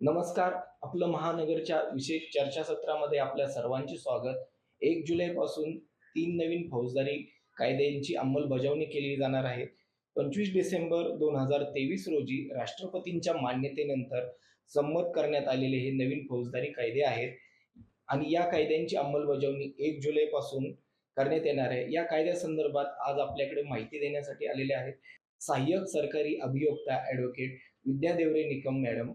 नमस्कार. आपलं महानगरच्या विशेष चर्चासत्रामध्ये आपल्या सर्वांचे स्वागत. एक जुलैपासून तीन नवीन फौजदारी कायद्यांची अंमलबजावणी केली जाणार आहे. पंचवीस डिसेंबर दोन हजार तेवीस रोजी राष्ट्रपतींच्या मान्यतेनंतर संमत करण्यात आलेले हे नवीन फौजदारी कायदे आहेत. आणि या कायद्यांची अंमलबजावणी एक जुलैपासून करण्यात येणार आहे. या कायद्यासंदर्भात आज आपल्याकडे माहिती देण्यासाठी आलेले आहेत. सहाय्यक सरकारी अभियोक्ता ॲडव्होकेट विद्या देवरे निकम मॅडम.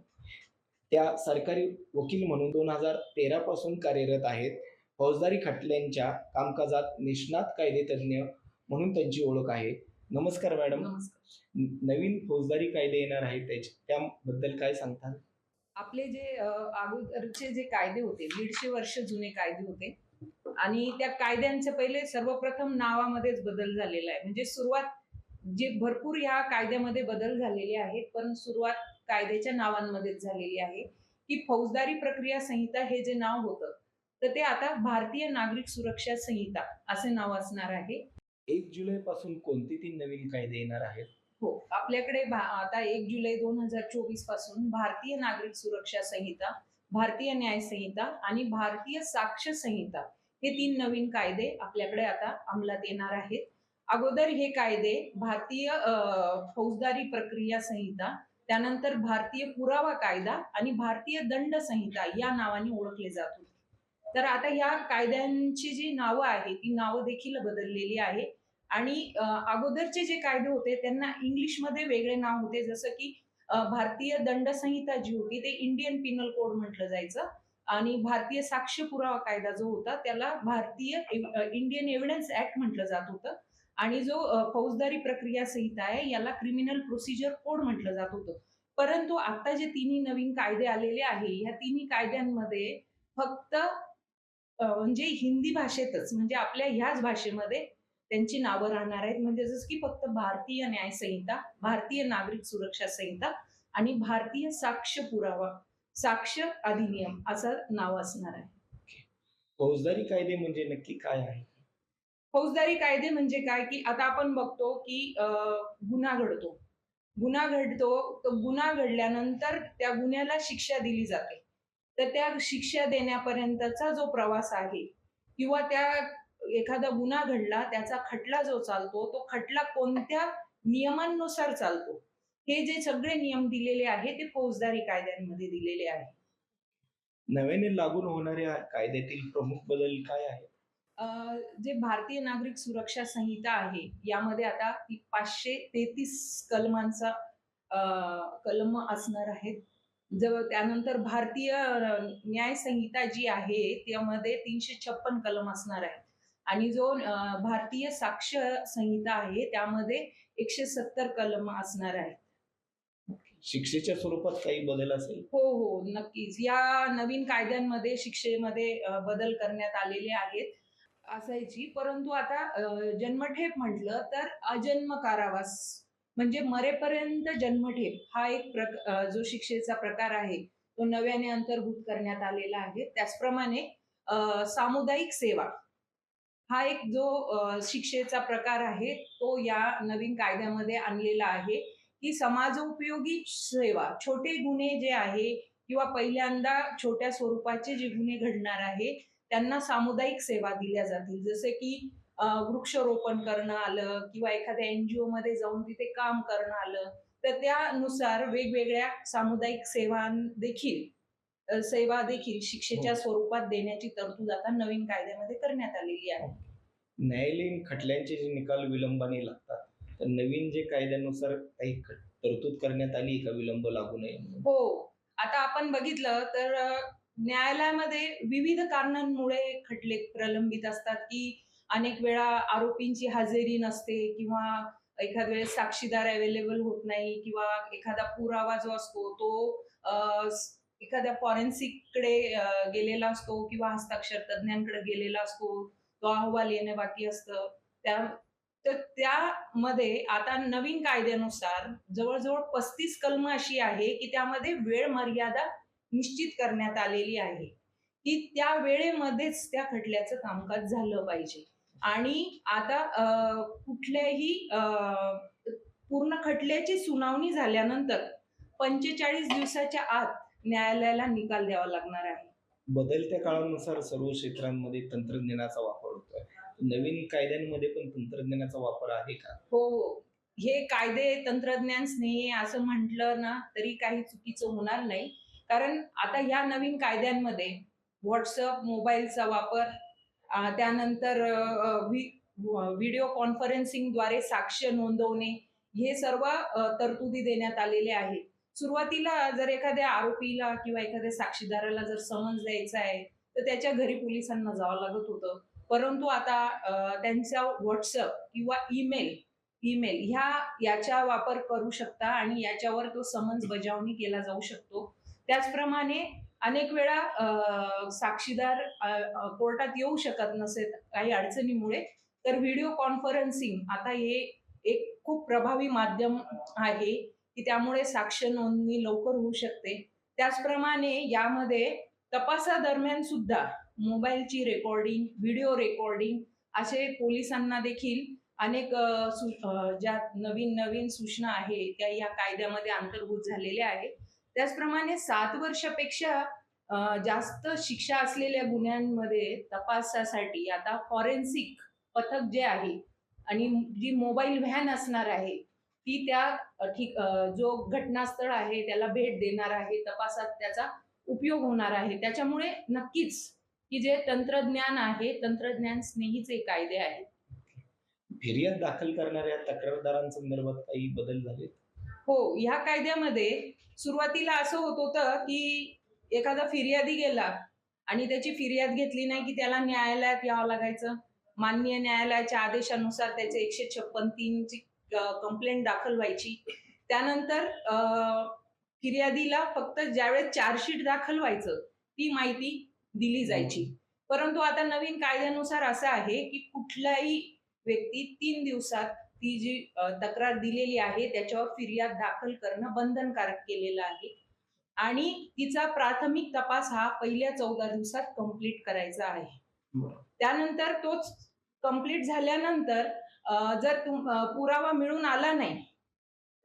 त्या सरकारी वकील म्हणून दोन हजार तेरा पासून कार्यरत आहेत. फौजदारी खटल्यांच्या कामकाजात निष्णात कायदे तज्ज्ञ म्हणून त्यांची ओळख आहे. नमस्कार मॅडम. नमस्कार. नवीन फौजदारी कायदे येणार आहेत त्याच्या त्याबद्दल काय सांगताल? आपले जे अगोदरचे जे कायदे होते दीडशे वर्ष जुने कायदे होते. आणि त्या कायद्यांचे पहिले सर्वप्रथम नावामध्येच बदल झालेला आहे. म्हणजे सुरुवात जे भरपूर ह्या कायद्यामध्ये बदल झालेले आहेत पण सुरुवात कायद्याच्या नावांमध्येच झालेली आहे. की फौजदारी प्रक्रिया संहिता हे जे नाव होतं तर ते आता भारतीय नागरिक सुरक्षा संहिता असे नाव असणार आहे. एक जुलै पासून कोणते तीन नवीन कायदे येणार आहेत? हो आपल्याकडे आता एक जुलै दोन हजार चोवीसपासून भारतीय नागरिक सुरक्षा संहिता भारतीय न्याय संहिता आणि भारतीय साक्ष संहिता हे तीन नवीन कायदे आपल्याकडे आता अंमलात येणार आहेत. अगोदर हे कायदे भारतीय फौजदारी प्रक्रिया संहिता त्यानंतर भारतीय पुरावा कायदा आणि भारतीय दंड संहिता या नावाने ओळखले जात होते. तर आता ह्या कायद्यांची जी नावं आहे ती नावं देखील बदललेली आहे. आणि अगोदरचे जे कायदे होते त्यांना इंग्लिशमध्ये वेगळे नाव होते. जसं की भारतीय दंड संहिता जी होती ते इंडियन पिनल कोड म्हटलं जायचं. आणि भारतीय साक्ष पुरावा कायदा जो होता त्याला भारतीय इंडियन एव्हिडन्स ऍक्ट म्हटलं जात होतं. आणि जो फौजदारी प्रक्रिया संहिता आहे याला क्रिमिनल प्रोसिजर कोड म्हटलं जात होतं. परंतु आता जे तिन्ही नवीन कायदे आलेले आहे ह्या तिन्ही कायद्यांमध्ये फक्त म्हणजे हिंदी भाषेतच म्हणजे आपल्या ह्याच भाषेमध्ये त्यांची नावं राहणार आहेत. म्हणजे जसं की फक्त भारतीय न्याय संहिता भारतीय नागरिक सुरक्षा संहिता आणि भारतीय साक्ष पुरावा साक्ष अधिनियम असं नाव असणार आहे. फौजदारी कायदे म्हणजे नक्की काय आहे? फौजदारी कायदे म्हणजे काय? की आता आपण बघतो की गुन्हा घडतो. गुन्हा घडतो तर गुन्हा घडल्यानंतर त्या गुन्ह्याला शिक्षा दिली जाते. तर त्या शिक्षा देण्यापर्यंतचा जो प्रवास आहे किंवा त्या एखादा गुन्हा घडला त्याचा खटला जो चालतो तो खटला कोणत्या नियमांनुसार चालतो? हे जे सगळे नियम दिलेले आहे ते फौजदारी कायद्यांमध्ये दिलेले आहे नव्याने लागू होणाऱ्या कायद्यातील प्रमुख बदल काय आहे जे भारतीय नागरिक सुरक्षा संहिता आहे यामध्ये आता पाचशे तेहतीस कलमांचा कलम असणार आहेत. जवळ त्यानंतर भारतीय न्याय संहिता जी आहे त्यामध्ये तीनशे छप्पन कलम असणार आहेत. आणि जो भारतीय साक्ष संहिता आहे त्यामध्ये एकशे सत्तर कलम असणार आहेत. शिक्षेच्या स्वरूपात काही बदल असेल? हो हो नक्कीच. या नवीन कायद्यांमध्ये शिक्षेमध्ये बदल करण्यात आलेले आहेत. असायची. परंतु आता जन्मठेप म्हटलं तर अजन्म कारावास म्हणजे मरेपर्यंत जन्मठेप हा एक प्रक जो शिक्षेचा प्रकार आहे तो नव्याने अंतर्भूत करण्यात आलेला आहे. त्याचप्रमाणे सामुदायिक सेवा हा एक जो शिक्षेचा प्रकार आहे तो या नवीन कायद्यामध्ये आणलेला आहे. की समाजोपयोगी सेवा छोटे गुन्हे जे आहे किंवा पहिल्यांदा छोट्या स्वरूपाचे जे गुन्हे घडणार आहे त्यांना सामुदायिक सेवा दिल्या जातील. जसे की वृक्षारोपण करणं आलं किंवा एखाद्या एनजीओ मध्ये जाऊन तिथे काम करणं आलं तर त्यानुसार वेगवेगळ्या सामुदायिक सेवा देखील सेवा देखील शिक्षेच्या हो. स्वरूपात देण्याची तरतूद आता नवीन कायद्यामध्ये करण्यात आलेली आहे. न्यायालयीन खटल्यांचे जे निकाल विलंबाने लागतात तर नवीन जे कायद्यानुसार काही तरतूद करण्यात आली का? विलंब लागू नये? हो. आता आपण बघितलं तर न्यायालयामध्ये विविध कारणांमुळे खटले प्रलंबित असतात की अनेक वेळा आरोपींची हजेरी नसते किंवा एखाद्या वेळेस साक्षीदार अवेलेबल होत नाही किंवा एखादा पुरावा जो असतो तो एखाद्या फॉरेन्सिककडे गेलेला असतो किंवा हस्ताक्षर तज्ज्ञांकडे गेलेला असतो तो अहवाल येणं बाकी असतं. त्या तर त्यामध्ये आता नवीन कायद्यानुसार जवळजवळ पस्तीस कलम अशी आहे की त्यामध्ये वेळ मर्यादा निश्चित करण्यात आलेली आहे. की त्या वेळेमध्येच त्या खटल्याचं कामकाज झालं पाहिजे. आणि आता कुठल्याही पूर्ण खटल्याची सुनावणी झाल्यानंतर पंचेचाळीस दिवसाच्या आत न्यायालयाला निकाल द्यावा लागणार आहे. बदलत्या काळानुसार सर्व क्षेत्रांमध्ये तंत्रज्ञानाचा वापर होतोय. नवीन कायद्यांमध्ये पण तंत्रज्ञानाचा वापर आहे का? हो हे. कायदे तंत्रज्ञान स्नेही असं म्हटलं ना तरी काही चुकीचं होणार नाही. कारण आता ह्या नवीन कायद्यांमध्ये व्हॉट्सअप मोबाईलचा वापर त्यानंतर व्हिडिओ कॉन्फरन्सिंगद्वारे साक्ष नोंदवणे हे सर्व तरतुदी देण्यात आलेले आहे. सुरुवातीला जर एखाद्या आरोपीला किंवा एखाद्या साक्षीदाराला जर समन्स द्यायचा आहे तर त्याच्या घरी पोलिसांना जावं लागत होतं. परंतु आता त्यांचा व्हॉट्सअप किंवा ईमेल ईमेल ह्या याचा वापर करू शकता आणि याच्यावर तो समन्स बजावणी केला जाऊ शकतो. त्याचप्रमाणे अनेक वेळा साक्षीदार कोर्टात येऊ शकत नसेल काही अडचणीमुळे तर व्हिडिओ कॉन्फरन्सिंग आता हे एक खूप प्रभावी माध्यम आहे की त्यामुळे साक्ष नोंदणी लवकर होऊ शकते. त्याचप्रमाणे यामध्ये तपासादरम्यान सुद्धा मोबाईलची रेकॉर्डिंग व्हिडिओ रेकॉर्डिंग असे पोलिसांना देखील अनेक ज्या नवीन नवीन सूचना आहे त्या या कायद्यामध्ये अंतर्भूत झालेल्या आहेत. त्याचप्रमाणे सात वर्षापेक्षा जास्त शिक्षा असलेल्या गुन्ह्यांमध्ये तपासासाठी आता फॉरेन्सिक पथक जे आहे आणि जी मोबाईल व्हॅन असणार आहे ती त्या ठीक जो घटनास्थळ आहे त्याला भेट देणार आहे तपासात त्याचा उपयोग होणार आहे. त्याच्यामुळे नक्कीच की जे तंत्रज्ञान आहे तंत्रज्ञान स्नेहीचे कायदे आहेत. फिर्याद दाखल करणाऱ्या तक्रारदारांसंदर्भात काही बदल झाले हो ह्या कायद्यामध्ये सुरुवातीला असं होत होतं की एखादा फिर्यादी गेला आणि त्याची फिर्याद घेतली नाही की त्याला न्यायालयात यावं लागायचं? माननीय न्यायालयाच्या आदेशानुसार त्याचे एकशे छप्पन तीनची कंप्लेंट दाखल व्हायची. त्यानंतर फिर्यादीला फक्त ज्यावेळेस चार्जशीट दाखल व्हायचं ती माहिती दिली जायची. परंतु आता नवीन कायद्यानुसार असं आहे की कुठलाही व्यक्ती तीन दिवसात ती जी तक्रार दिलेली आहे त्याच्यावर फिर्याद दाखल करणं बंधनकारक केलेलं आहे. आणि तिचा प्राथमिक तपास हा पहिल्या चौदा दिवसात कंप्लीट करायचा आहे. त्यानंतर तोच कंप्लीट झाल्यानंतर जर पुरावा मिळून आला नाही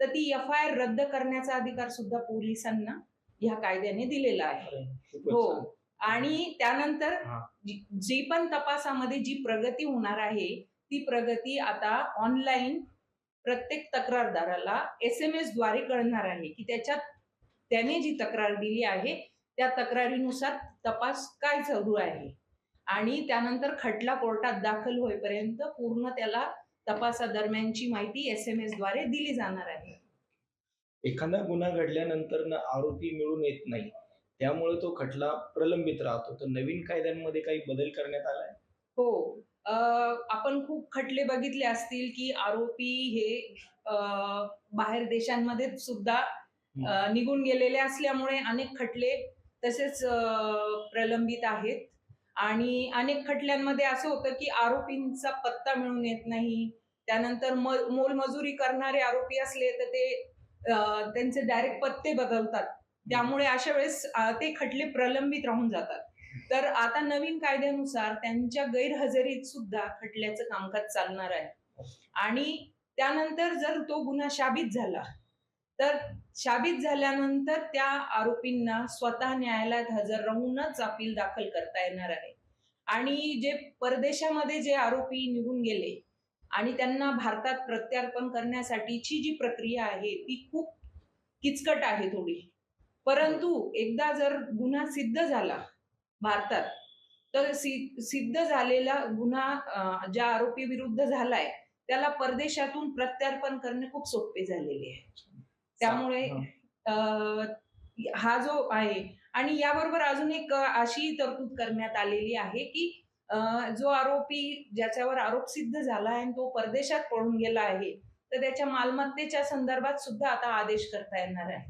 तर ती एफ आय आर रद्द करण्याचा अधिकार सुद्धा पोलिसांना ह्या कायद्याने दिलेला आहे. हो. आणि त्यानंतर जी पण तपासामध्ये जी प्रगती होणार आहे ती प्रगती आता ऑनलाईन प्रत्येक तक्रारदाराला एस एम एसद्वारे कळणार आहे की त्याच्यात त्याने जी तक्रार दिली आहे त्या तक्रारीनुसार तपास काय चालू आहे? आणि त्यानंतर खटला कोर्टात दाखल होईपर्यंत पूर्ण त्याला तपासादरम्यानची माहिती एस एम एसद्वारे दिली जाणार आहे. एखादा गुन्हा घडल्यानंतर ना आरोपी मिळून येत नाही त्यामुळे तो खटला प्रलंबित राहतो. तर नवीन कायद्यांमध्ये काही बदल करण्यात आलाय? हो. आपण खूप खटले बघितले असतील की आरोपी हे बाहेर देशांमध्ये सुद्धा निघून गेलेले असल्यामुळे अनेक खटले तसेच प्रलंबित आहेत. आणि अनेक खटल्यांमध्ये असं होतं की आरोपींचा पत्ता मिळून येत नाही. त्यानंतर म मोलमजुरी करणारे आरोपी असले तर ते त्यांचे डायरेक्ट पत्ते बदलतात. त्यामुळे अशा वेळेस ते खटले प्रलंबित राहून जातात. तर आता नवीन कायद्यानुसार त्यांच्या गैरहजेरीत सुद्धा खटल्याचं कामकाज चालणार आहे. आणि त्यानंतर जर तो गुन्हा शाबित झाला तर शाबित झाल्यानंतर त्या आरोपींना स्वतः न्यायालयात हजर राहूनच अपील दाखल करता येणार आहे. आणि जे परदेशामध्ये जे आरोपी निघून गेले आणि त्यांना भारतात प्रत्यार्पण करण्यासाठीची जी प्रक्रिया आहे ती खूप किचकट आहे थोडी. परंतु एकदा जर गुन्हा सिद्ध झाला भारतात. तर सिद्ध झालेला गुन्हा ज्या आरोपी विरुद्ध झालाय त्याला परदेशातून प्रत्यार्पण करणे खूप सोपे झालेले आहे. त्यामुळे हा. जो आहे आणि याबरोबर अजून एक अशी तरतूद करण्यात आलेली आहे की जो आरोपी ज्याच्यावर आरोप सिद्ध झाला आहे आणि तो परदेशात पळून गेला आहे तर त्याच्या मालमत्तेच्या संदर्भात सुद्धा आता आदेश करता येणार आहे.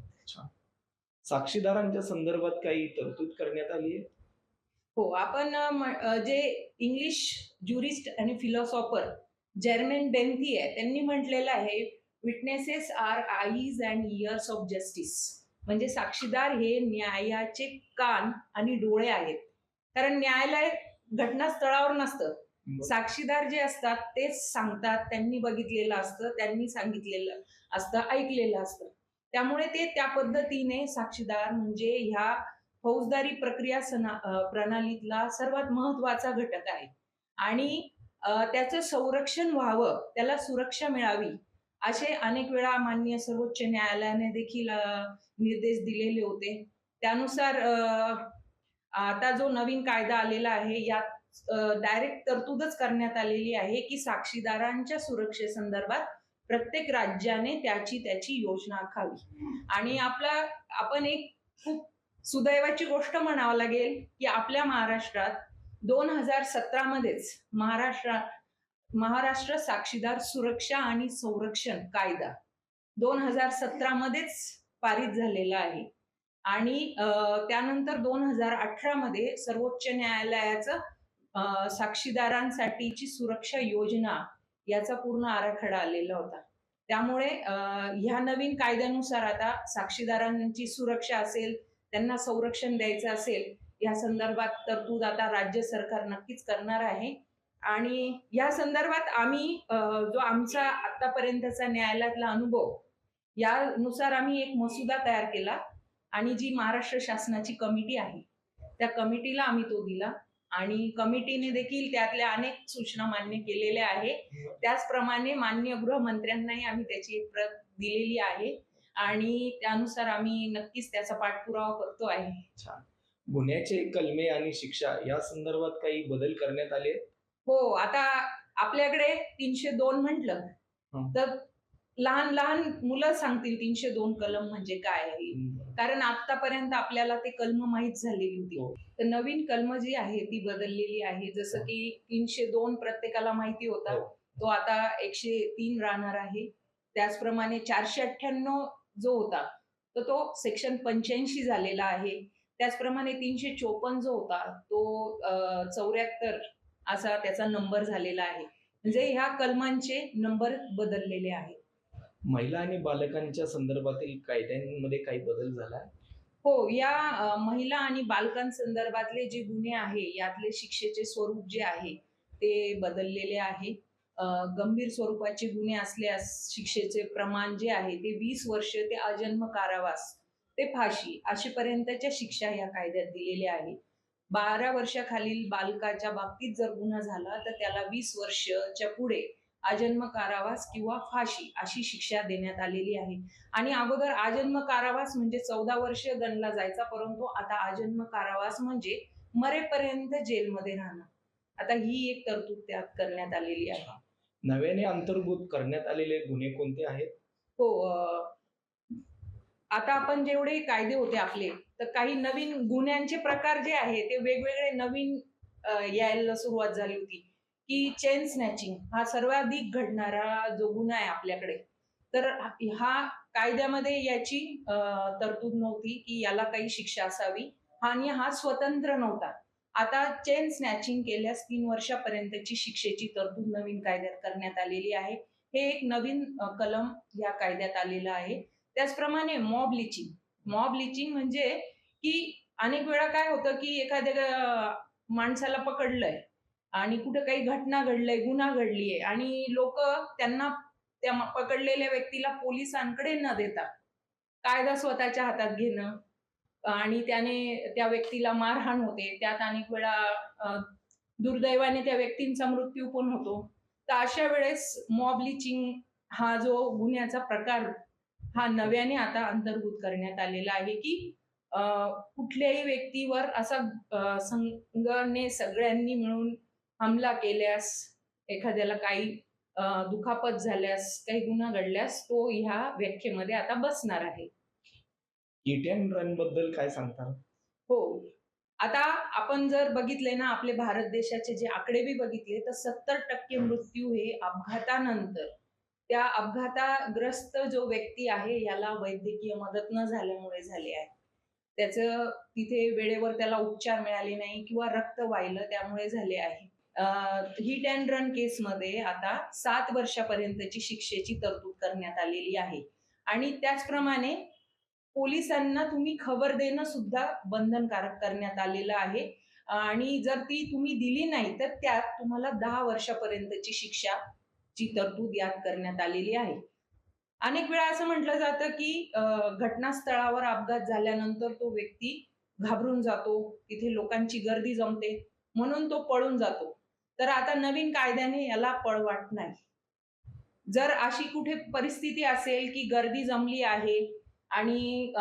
साक्षीदारांच्या संदर्भात काही तरतूद करण्यात आली आहे? हो आपण जे इंग्लिश ज्युरिस्ट आणि फिलॉसॉफर जर्मन बेन्थी आहे त्यांनी म्हटलेलं आहे witnesses are eyes and ears of justice म्हणजे साक्षीदार हे न्यायाचे कान आणि डोळे आहेत. कारण न्यायालय घटनास्थळावर नसतं. साक्षीदार जे असतात तेच सांगतात. त्यांनी बघितलेलं असतं त्यांनी सांगितलेलं असतं ऐकलेलं असतं. त्यामुळे ते त्या पद्धतीने साक्षीदार म्हणजे ह्या फौजदारी प्रक्रिया सना प्रणालीतला सर्वात महत्त्वाचा घटक आहे. आणि त्याचं संरक्षण व्हावं त्याला सुरक्षा मिळावी असे अनेक वेळा माननीय सर्वोच्च न्यायालयाने देखील निर्देश दिलेले होते. त्यानुसार आता जो नवीन कायदा आलेला आहे यात डायरेक्ट तरतूदच करण्यात आलेली आहे की साक्षीदारांच्या सुरक्षेसंदर्भात प्रत्येक राज्याने त्याची त्याची योजना आखावी. आणि आपला आपण एक खूप सुदैवाची गोष्ट म्हणावं लागेल की आपल्या महाराष्ट्रात दोन हजार सतरा मध्येच महाराष्ट्र महाराष्ट्र साक्षीदार सुरक्षा आणि संरक्षण कायदा दोन हजार सतरा मध्येच पारित झालेला आहे. आणि अं, त्यानंतर दोन हजार अठरा मध्ये सर्वोच्च न्यायालयाचं साक्षीदारांसाठीची सुरक्षा योजना याचा पूर्ण आराखडा आलेला होता. त्यामुळे अं, ह्या नवीन कायद्यानुसार आता साक्षीदारांची सुरक्षा असेल त्यांना संरक्षण द्यायचं असेल या संदर्भात तरतूद आता राज्य सरकार नक्कीच करणार आहे. आणि या संदर्भात आम्ही जो आमचा आतापर्यंतचा न्यायालयातला अनुभव यानुसार आम्ही एक मसुदा तयार केला आणि जी महाराष्ट्र शासनाची कमिटी आहे त्या कमिटीला आम्ही तो दिला. आणि कमिटीने देखील त्यातल्या अनेक सूचना मान्य केलेल्या आहे. त्याचप्रमाणे मान्य गृहमंत्र्यांनाही आम्ही त्याची एक प्रत दिलेली आहे. आणि त्यानुसार आम्ही नक्कीच त्याचा पाठपुरावा करतो आहे. छान. गुन्ह्याचे कलमे आणि शिक्षा या संदर्भात काही बदल करण्यात आले? हो आता आपल्याकडे तीनशे दोन म्हटलं. हं. तर लहान लहान मुलं सांगतील तीनशे दोन कलम म्हणजे काय? आहे कारण आतापर्यंत आपल्याला ते कलम माहीत झालेली होती. हो. तर नवीन कलम जी आहे ती बदललेली आहे. जसं की तीनशे दोन प्रत्येकाला माहिती होता. हो. तो आता एकशे तीन राहणार आहे. त्याचप्रमाणे चारशे अठ्ठ्याण्णव जो होता तर तो सेक्शन पंच्याऐंशी झालेला आहे. त्याचप्रमाणे तीनशे चोपन्न जो होता तो चौऱ्याहत्तर असा त्याचा नंबर झालेला आहे. म्हणजे ह्या कलमांचे नंबर बदललेले आहेत. महिला आणि बालकांच्या संदर्भातील कायद्यांमध्ये काही बदल झाला? हो या महिला आणि बालकांसंदर्भातले जे गुन्हे आहे यातले शिक्षेचे स्वरूप जे आहे ते बदललेले आहे. गंभीर स्वरूपाचे गुन्हे असल्यास शिक्षेचे प्रमाण जे आहे ते वीस वर्ष ते अजन्म कारावास ते फाशी अशीपर्यंतच्या शिक्षा या कायद्यात दिलेल्या आहे बारा वर्षाखालील बालकाच्या बाबतीत जर गुन्हा झाला तर त्याला वीस वर्षच्या पुढे अजन्म कारावास किंवा फाशी अशी शिक्षा देण्यात आलेली आहे. आणि अगोदर आजन्म कारावास म्हणजे चौदा वर्ष गणला जायचा परंतु आता आजन्म कारावास म्हणजे मरेपर्यंत जेलमध्ये राहणं. आता ही एक तरतूद त्यात करण्यात आलेली आहे. नव्याने अंतर्भूत करण्यात आलेले गुन्हे कोणते आहेत? हो अं, आता आपण जेवढे कायदे होते आपले तर काही नवीन गुन्ह्यांचे प्रकार जे आहे ते वेगवेगळे नवीन अं, यायला सुरुवात झाली होती की चेन स्नॅचिंग हा सर्वाधिक घडणारा जो गुन्हा आहे आपल्याकडे. तर हा कायद्यामध्ये याची अं, तरतूद नव्हती की याला काही शिक्षा असावी. आणि हा स्वतंत्र नव्हता. आता चेन स्नॅचिंग केल्यास तीन वर्षापर्यंतची शिक्षेची तरतूद नवीन कायद्यात करण्यात आलेली आहे. हे एक नवीन कलम या कायद्यात आलेलं आहे. त्याचप्रमाणे मॉब लिचिंग मॉब लिचिंग म्हणजे की अनेक वेळा काय होतं की एखाद्या माणसाला पकडलंय आणि कुठं काही घटना घडलंय गुन्हा घडलीये आणि लोक त्यांना त्या पकडलेल्या व्यक्तीला पोलिसांकडे न देता कायदा स्वतःच्या हातात घेणं आणि त्याने त्या व्यक्तीला मारहाण होते. त्यात अनेक वेळा दुर्दैवाने त्या व्यक्तींचा मृत्यू पण होतो. तर अशा वेळेस मॉब लिचिंग हा जो गुन्ह्याचा प्रकार हा नव्याने आता अंतर्भूत करण्यात आलेला आहे की कुठल्याही व्यक्तीवर असा संघाने सगळ्यांनी मिळून हमला केल्यास एखाद्याला काही दुखापत झाल्यास काही गुन्हा घडल्यास तो ह्या व्याख्येमध्ये आता बसणार आहे. हिट अँड रनबद्दल काय सांगता हो. आता आपण जर बघितले ना आपले भारत देशाचे जे आकडे बी बघितले तर सत्तर टक्के मृत्यू हे अपघातानंतर. त्या अपघाताग्रस्त जो व्यक्ती आहे याला वैद्यकीय मदत न झाल्यामुळे झाले आहे. त्याचं तिथे वेळेवर त्याला उपचार मिळाले नाही किंवा रक्त वाहिलं त्यामुळे झाले आहे. हिट अँड रन केसमध्ये आता सात वर्षापर्यंतची शिक्षेची तरतूद करण्यात आलेली आहे. आणि त्याचप्रमाणे पोलिसांना तुम्ही खबर देणं सुद्धा बंधनकारक करण्यात आलेलं आहे. आणि जर ती तुम्ही दिली नाही तर त्यात तुम्हाला दहा वर्षापर्यंतची शिक्षा ची तरतूद यात करण्यात आलेली आहे. अनेक वेळा असं म्हटलं जातं की घटनास्थळावर अपघात झाल्यानंतर तो व्यक्ती घाबरून जातो तिथे लोकांची गर्दी जमते म्हणून तो पळून जातो. तर आता नवीन कायद्याने याला पळवाट नाही. जर अशी कुठे परिस्थिती असेल की गर्दी जमली आहे आणि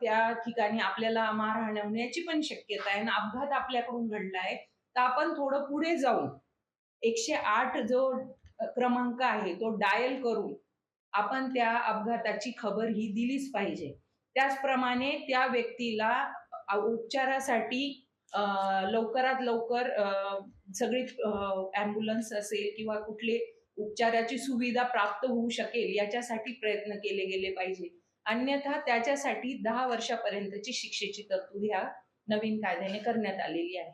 त्या ठिकाणी आपल्याला मारहाण होण्याची पण शक्यता आहे. आणि अपघात आपल्याकडून घडला आहे तर आपण थोडं पुढे जाऊन एकशे आठ जो क्रमांक आहे तो डायल करून आपण त्या अपघाताची खबर ही दिलीच पाहिजे. त्याचप्रमाणे त्या व्यक्तीला उपचारासाठी लवकरात लवकर सगळी ॲम्ब्युलन्स असेल किंवा कुठले उपचाराची सुविधा प्राप्त होऊ शकेल याच्यासाठी प्रयत्न केले गेले पाहिजे. अन्यथा त्याच्यासाठी दहा वर्षापर्यंतची शिक्षेची तरतूद ह्या नवीन कायद्याने करण्यात आलेली आहे.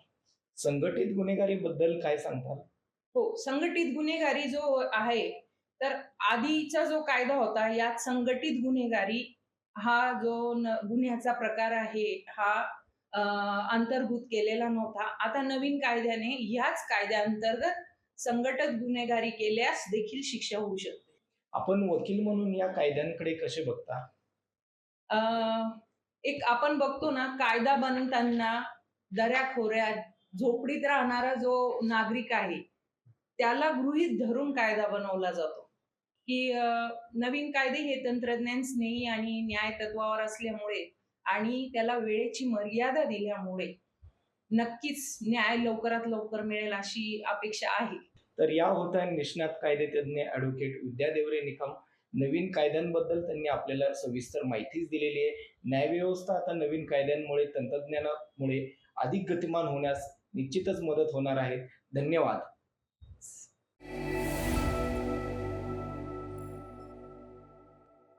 संघटित गुन्हेगारी बद्दल काय सांगताल? हो संघटित गुन्हेगारी जो आहे तर आधीचा जो कायदा होता यात संघटित गुन्हेगारी हा जो गुन्ह्याचा प्रकार आहे हा अंतर्भूत केलेला नव्हता. आता नवीन कायद्याने ह्याच कायद्याअंतर्गत संघटित गुन्हेगारी केल्यास देखील शिक्षा होऊ शकते. आपण वकील म्हणून या कायद्यांकडे कसे बघता? एक आपण बघतो ना कायदा बनताना दऱ्याखोऱ्यात झोपडीत राहणारा जो नागरिक आहे त्याला गृहीत धरून कायदा बनवला जातो. की नवीन कायदे हे तंत्रज्ञान स्नेही आणि न्याय तत्वावर असल्यामुळे आणि त्याला वेळेची मर्यादा दिल्यामुळे नक्कीच न्याय लवकरात लवकर मिळेल अशी अपेक्षा आहे. तर या होत्या निष्णात कायदेतज्ञ ॲडव्होकेट विद्या देवरे निकम नवीन कायद्यांबद्दल त्यांनी आपल्याला सविस्तर माहितीच दिलेली आहे. न्यायव्यवस्था आता नवीन कायद्यांमुळे तंत्रज्ञानामुळे अधिक गतिमान होण्यास निश्चितच मदत होणार आहे. धन्यवाद.